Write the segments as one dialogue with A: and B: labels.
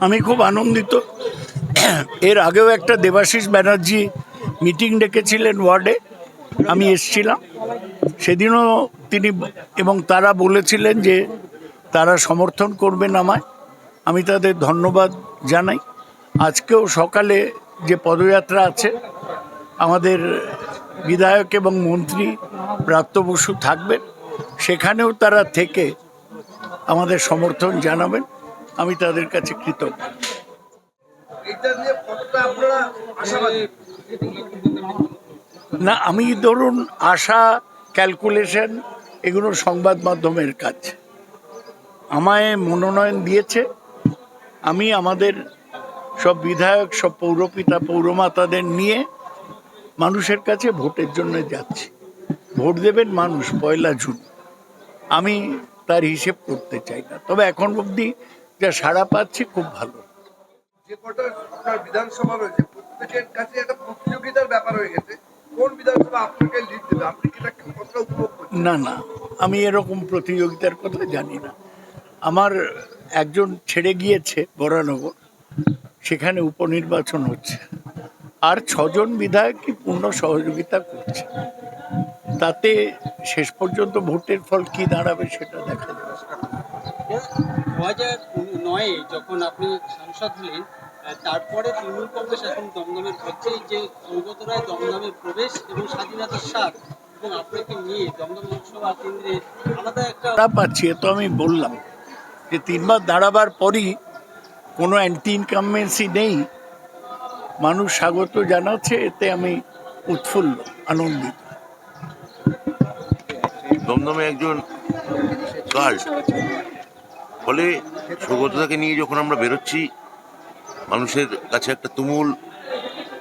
A: আমি খুব আনন্দিত। এর আগেও একটা দেবাশিস ব্যানার্জি মিটিং ডেকেছিলেন ওয়ার্ডে। আমি এসছিলাম। সেদিনও তিনি এবং তারা বলেছিলেন যে তারা সমর্থন করবেন আমায়। আমি তাদের ধন্যবাদ জানাই। আজকেও সকালে যে পদযাত্রা আছে, আমাদের বিধায়ক এবং মন্ত্রী প্রাপ্ত বসু থাকবেন। সেখানেও তারা থেকে আমাদের সমর্থন জানাবেন। আমি তাদের কাছে কৃতজ্ঞ। না আমি ধরুন আশা ক্যালকুলেশন এগুলো সংবাদ মাধ্যমের কাজ। আমায় মনোনয়ন দিয়েছে। আমি আমাদের সব বিধায়ক সব পৌরপিতা পৌরমাতাদের নিয়ে মানুষের কাছে ভোটের জন্য যাচ্ছি। ভোট দেবেন মানুষ পয়লা জুন। আমি তার হিসেব করতে চাই না। তবে এখন অবধি যা সাড়া পাচ্ছি খুব ভালো।
B: যে কটা আপনার বিধানসভা রয়েছে প্রত্যেকের কাছে একটা প্রতিযোগিতার ব্যাপার হয়ে গেছে। কোন বিধানসভা আপনাকে লিড দেবে? আপনি কি এটা কতটা উপভোগ করছেন?
A: না না আমি এরকম প্রতিযোগিতার কথা জানি না। আমার একজন ছেড়ে গিয়েছে বরানগর সেখানে উপনির্বাচন হচ্ছে। আর ছজন বিধায়কই পূর্ণ সহযোগিতা করছে। তাতে শেষ পর্যন্ত ভোটের ফল কি দাঁড়াবে সেটা দেখা যাবে।
C: দু হাজার নয়ে যখন আপনি সাংসদ হলেন তারপরে তৃণমূল কংগ্রেস এখন দমদমের হচ্ছে যে সৌগত রায় দমদমে প্রবেশ এবং স্বাধীনতার স্বাদ এবং আপনাকে নিয়ে দমদম লোকসভা কেন্দ্রে আলাদা একটা
A: তা পাচ্ছি তো আমি বললাম যে তিনবার দাঁড়াবার পরই কোনো অ্যান্টি ইনকামবেন্সি নেই। মানুষ স্বাগত জানাচ্ছে এতে আমি উৎফুল্ল আনন্দিত।
D: দমদমে একজন গার্ড। ফলে সৌগতদাকে নিয়ে যখন আমরা বেরোচ্ছি, মানুষের কাছে একটা তুমুল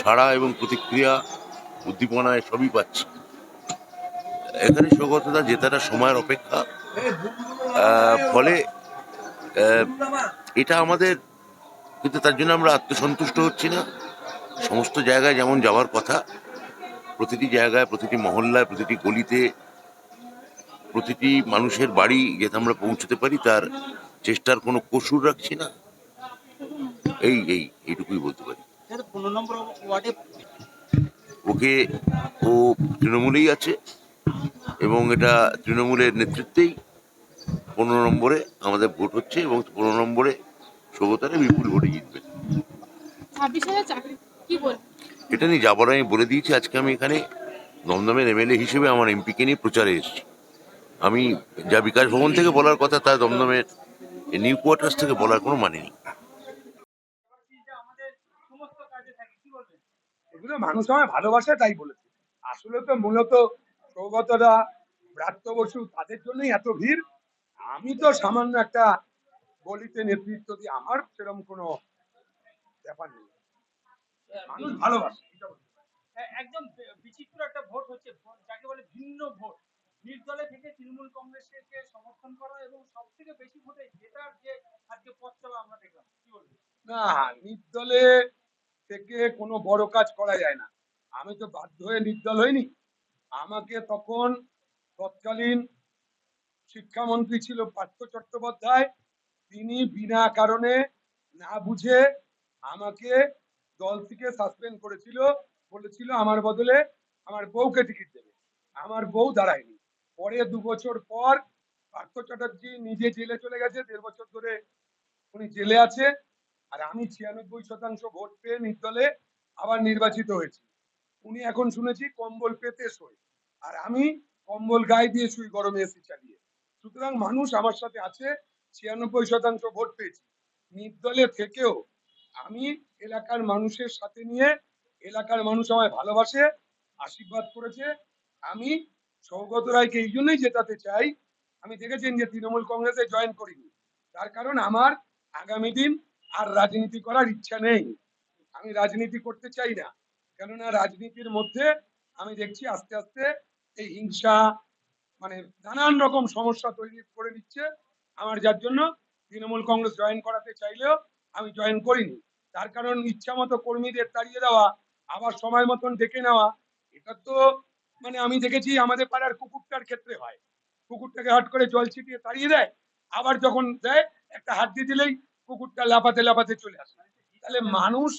D: সাড়া এবং প্রতিক্রিয়া উদ্দীপনায় সবই পাচ্ছি। এখানে সৌগতদা জেতাটা সময়ের অপেক্ষা। ফলে এটা আমাদের, কিন্তু তার জন্য আমরা আত্মসন্তুষ্ট হচ্ছি না। সমস্ত জায়গায় যেমন যাওয়ার কথা, প্রতিটি জায়গায়, প্রতিটি মহল্লায়, প্রতিটি গলিতে, প্রতিটি মানুষের বাড়ি যাতে আমরা পৌঁছতে পারি, তার চেষ্টার কোনো কসুর রাখছি না। এই এই এইটুকুই বলতে পারি। ওকে ও তৃণমূলেই আছে এবং এটা তৃণমূলের নেতৃত্বেই পনেরো নম্বরে আমাদের ভোট হচ্ছে এবং পনেরো নম্বরে সৌগতারে বিপুল ভোটে জিতবে।
E: ছাব্বিশ হাজার চাকরি বল?
D: এটা নিয়ে যাবার আমি বলে দিয়েছি আজকে আমি এখানে দমদমের এমএলএ হিসেবে আমার এমপিকে নিয়ে প্রচারে এসেছি। আমি যা বিকাশ ভবন থেকে বলার কথা তা দমদমের নিউ কোয়ার্টার্স থেকে বলার কোনো মানে নেই।
F: এগুলো মানুষ আমায় ভালোবাসে তাই বলেছে। আসলে তো মূলত সৌগতরা ব্রাত্য বসু তাদের জন্যই এত ভিড়। আমি তো সামান্য একটা গলিতে নেতৃত্ব দিই আমার সেরকম কোনো ব্যাপার নেই। মানুষ ভালোবাসে বলতে।
G: একদম বিচিত্র একটা ভোট হচ্ছে ভোট যাকে বলে ভিন্ন ভোট। নির্দলে থেকে তৃণমূল কংগ্রেসকে সমর্থন করা এবং সব থেকে বেশি ভোটে জেতার যে আজকে পথ চলা আমরা দেখলাম, কি বলবেন?
F: না, নির্দলে থেকে কোনো বড় কাজ করা যায় না। আমি তো বাধ্য হয়ে নির্দল হইনি। আমাকে তখন তৎকালীন শিক্ষামন্ত্রী ছিল পার্থ চট্টোপাধ্যায়। তিনি বিনা কারণে না বুঝে আমাকে দল থেকে সাসপেন্ড করেছিল, বলেছিল আমার বদলে আমার বউকে টিকিট দেবে। আমার বউ দাঁড়ায়নি। পরে দু বছর পর পার্থ চ্যাটার্জি নিজে জেলে চলে গেছে, দেড় বছর ধরে উনি জেলে আছে। আর আমি ছিয়ানব্বই শতাংশ ভোট পেয়ে নির্দলে আবার নির্বাচিত হয়েছি। উনি এখন শুনেছি কম্বল পেতে শোয়। আর আমি কম্বল গায়ে দিয়ে শুই গরমে এসি চালিয়ে। সুতরাং মানুষ আমার সাথে আছে, ছিয়ানব্বই শতাংশ ভোট পেয়েছি। নির্দলে থেকেও আমি এলাকার মানুষের সাথে নিয়ে এলাকার মানুষ আমায় ভালোবাসে, আশীর্বাদ করেছে। আমি সৌগত রায়কে এই জন্যই জেতাতে চাই। আমি দেখেছেন যে তৃণমূল কংগ্রেসে জয়েন করিনি। তার কারণ আমার আগামী দিন আর রাজনীতি করার ইচ্ছা নেই। আমি রাজনীতি করতে চাই না। কেননা রাজনীতির মধ্যে আমি দেখছি আস্তে আস্তে এই হিংসা মানে নানান রকম সমস্যা তৈরি করে দিচ্ছে। আমার যার জন্য তৃণমূল কংগ্রেস জয়েন করাতে চাইলেও আমি জয়েন করিনি। তার কারণ ইচ্ছা মতো কর্মীদের তাড়িয়ে দেওয়া, আবার সময় মতন ডেকে নেওয়া, এটা তো মানে আমি দেখেছি আমাদের পাড়ার কুকুরটার ক্ষেত্রে হয়। কুকুরটাকে হট করে জল ছিটিয়ে তাড়িয়ে দেয়, আবার যখন দেয়, একটা হাত দিয়ে দিলেই কুকুরটা লাফাতে লাফাতে চলে আসে। তাহলে মানুষ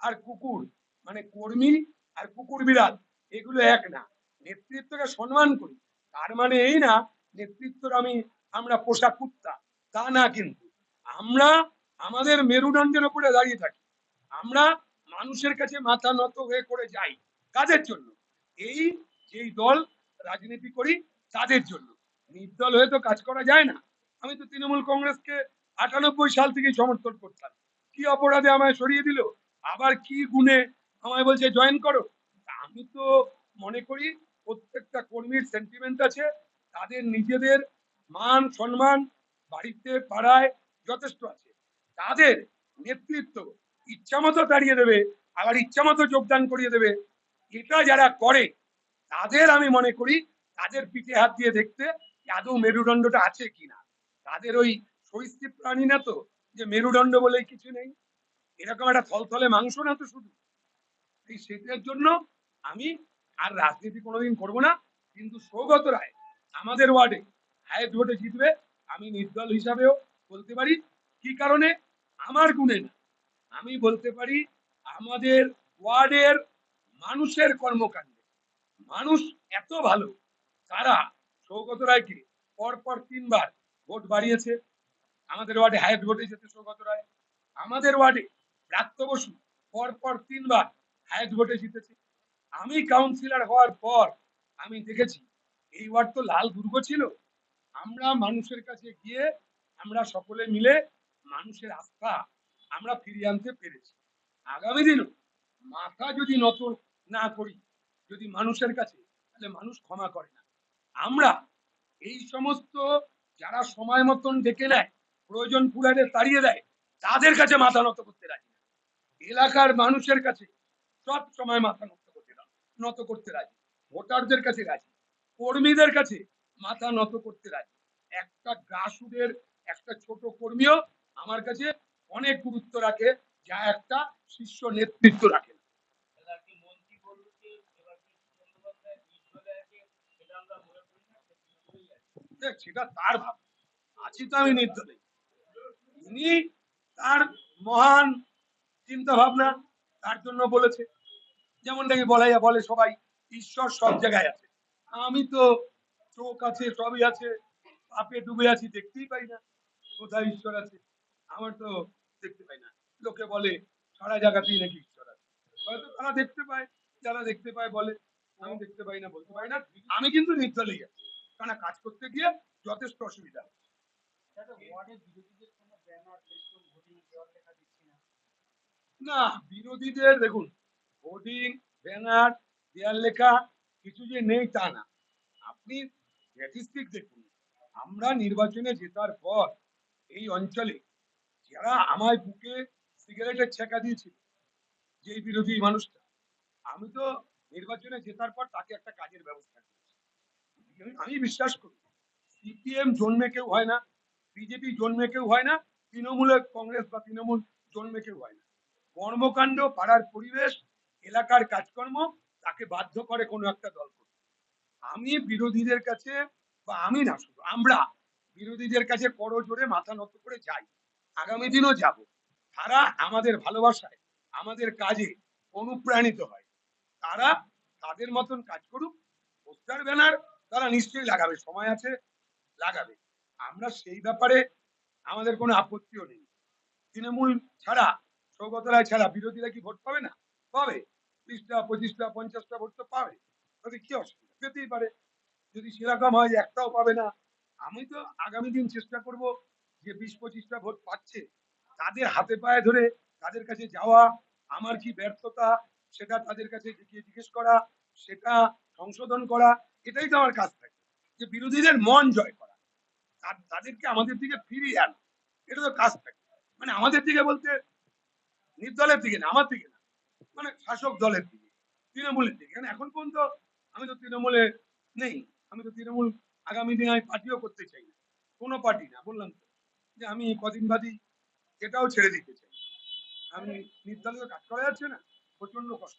F: আর কুকুর মানে কর্মী আর কুকুর বিড়াল, এগুলো এক না। নেতৃত্বকে সম্মান করি। তার মানে এই না, নেতৃত্বর আমি, আমরা পোষা কুত্তা, তা না কিন্তু। আমরা আমাদের মেরুদণ্ডের উপরে দাঁড়িয়ে থাকি। আমরা মানুষের কাছে মাথা নত হয়ে করে যাই, কাদের জন্য? এই যেই দল রাজনীতি করি তাদের জন্য। নির্দল হয়ে তো কাজ করা যায় না। আমি তো তৃণমূল কংগ্রেসকে আটানব্বই সাল থেকে সমর্থন করতাম। কি অপরাধে আমায় সরিয়ে দিল? আবার কি গুণে আমায় বলছে, জয়েন করো? আমি তো মনে করি প্রত্যেকটা কর্মীর সেন্টিমেন্ট আছে। তাদের নিজেদের মান, সম্মান বাড়িতে, পাড়ায় যথেষ্ট আছে। তাদের নেতৃত্ব ইচ্ছামতো দাঁড়িয়ে দেবে, আবার ইচ্ছামতো যোগদান করিয়ে দেবে। এটা যারা করে তাদের আমি মনে করি তাদের পিঠে হাত দিয়ে দেখতে আদৌ মেরুদণ্ডটা আছে কিনা। তাদের ওই সরীসৃপ প্রাণী না তো, যে মেরুদণ্ড বলে কিছু নেই। এরকম একটা থলথলে মাংস না তো শুধু। এই সেটার জন্য আমি আর রাজনীতি কোনোদিন করব না। কিন্তু সৌগত রায় আমাদের ওয়ার্ডে হায়েস্ট ভোটে জিতবে, আমি নির্দল হিসাবেও বলতে পারি। কি কারণে? আমার গুণে না। আমি বলতে পারি, আমাদের ওয়ার্ডের মানুষের কর্মকাণ্ডে। মানুষ এত ভালো। তারা সৌগত রায়কে পরপর তিনবার ভোট বাড়িয়েছে। আমাদের ওয়ার্ডে হায়েস্ট ভোটে যেতে সৌগত রায়। আমাদের ওয়ার্ডে প্রাপ্ত বসু পরপর তিনবার হায়েস্ট ভোটে জিতেছে। আমি কাউন্সিলর হওয়ার পর আমি দেখেছি, এই ওয়ার্ড তো লাল দুর্গ ছিল। আমরা মানুষের কাছে গিয়ে আমরা সকলে মিলে মানুষের আস্থা আমরা ফিরিয়ে আনতে পেরেছি। আগামী দিনও মাথা যদি নত না করি যদি মানুষের কাছে, তাহলে মানুষ ক্ষমা করে না। আমরা এই সমস্ত যারা সময় মতন ডেকে নেয়, প্রয়োজন পুরালে তাড়িয়ে দেয়, তাদের কাছে মাথা নত করতে রাজি না। এলাকার মানুষের কাছে সব সময় মাথা নত করতে নত করতে রাজি। ভোটারদের কাছে রাজি, কর্মীদের কাছে মাথা নত করতে রাজি। একটা গ্রাসরুটের একটা ছোট কর্মীও আমার কাছে অনেক গুরুত্ব রাখে, যা একটা শীর্ষ নেতৃত্ব রাখে না। দেখ, আমি আমি তো চোখ আছে, সবই আছে, পাপে ডুবে আছি, দেখতেই পাই না কোথায় ঈশ্বর আছে। আমার তো দেখতে পাই না। লোকে বলে, সারা জায়গাতেই নাকি ঈশ্বর আছে। হয়তো তারা দেখতে পায়, যারা দেখতে পায় বলে। আমি দেখতে পাই না বলতে পারি না। আমি কিন্তু নির্দলেই আছি কারণ কাজ করতে গিয়ে যথেষ্ট অসুবিধা।
G: না।
F: বিরোধীদের দেখুন হোর্ডিং ব্যানার দেয়াল লেখা কিছু যে নেই তা না। আপনি স্ট্যাটিস্টিক দেখুন আমরা নির্বাচনে জেতার পর এই অঞ্চলে যারা আমায় বুকে সিগারেটের ছেঁকা দিয়েছিল যে এই বিরোধী মানুষটা আমি তো নির্বাচনে জেতার পর তাকে একটা কাজের ব্যবস্থা আমি বিশ্বাস করি, সিপিএম জন্মে কেউ হয় না, বিজেপি জন্মে কেউ হয় না তৃণমূলের কংগ্রেস বা তৃণমূল জন্মে কেউ হয় না। কর্মকাণ্ড, পাড়ার পরিবেশ, এলাকার কাজকর্ম, তাকে বাধ্য করে কোনো একটা দল করতে আমি বিরোধীদের কাছে বা আমি না, শুধু আমরা বিরোধীদের কাছে করো জোরে মাথা নত করে যাই। আগামী দিনও যাব। তারা আমাদের ভালোবাসায়, আমাদের কাজে অনুপ্রাণিত হয়। তারা তাদের মতন কাজ করুক। পোস্টার, ব্যানার তারা নিশ্চয়ই লাগাবে, সময় আছে, লাগাবে। আমরা সেই ব্যাপারে আমাদের কোনো আপত্তিও নেই। তৃণমূল ছাড়া, সৌগত রায় ছাড়া বিরোধীরা কি ভোট পাবে না? পাবে। বিশটা, পঁচিশটা, পঞ্চাশটা ভোট তো পাবে। তাতে কি অসুবিধা? পেতেই পারে। যদি সেরকম হয়, একটাও পাবে না। আমি তো আগামী দিন চেষ্টা করব যে বিশ, পঁচিশটা ভোট পাচ্ছে। তাদের হাতে পায়ে ধরে তাদের কাছে যাওয়া, আমার কি ব্যর্থতা সেটা তাদের কাছে জিজ্ঞেস করা, সেটা সংশোধন করা, এটাই তো আমার কাজ থাকে। যে বিরোধীদের মন জয় করা। তাদেরকে আমাদের দিকে ফিরিয়ে আনা, এটা তো কাজ থাকে। মানে আমাদের দিকে বলতে নির্দলের দিকে না, আমার দিকে না। মানে শাসক দলের দিকে, তৃণমূলের দিকে। কারণ এখন পর্যন্ত আমি তো তৃণমূলে নেই। আমি তো তৃণমূল আগামী দিনে আমি পার্টিও করতে চাই না। কোনো পার্টি না, বললাম তো। যে আমি কদিন বাদই এটাও ছেড়ে দিতে চাই। আমি নির্দলীয় কাজ করা যাচ্ছে না। প্রচণ্ড কষ্ট।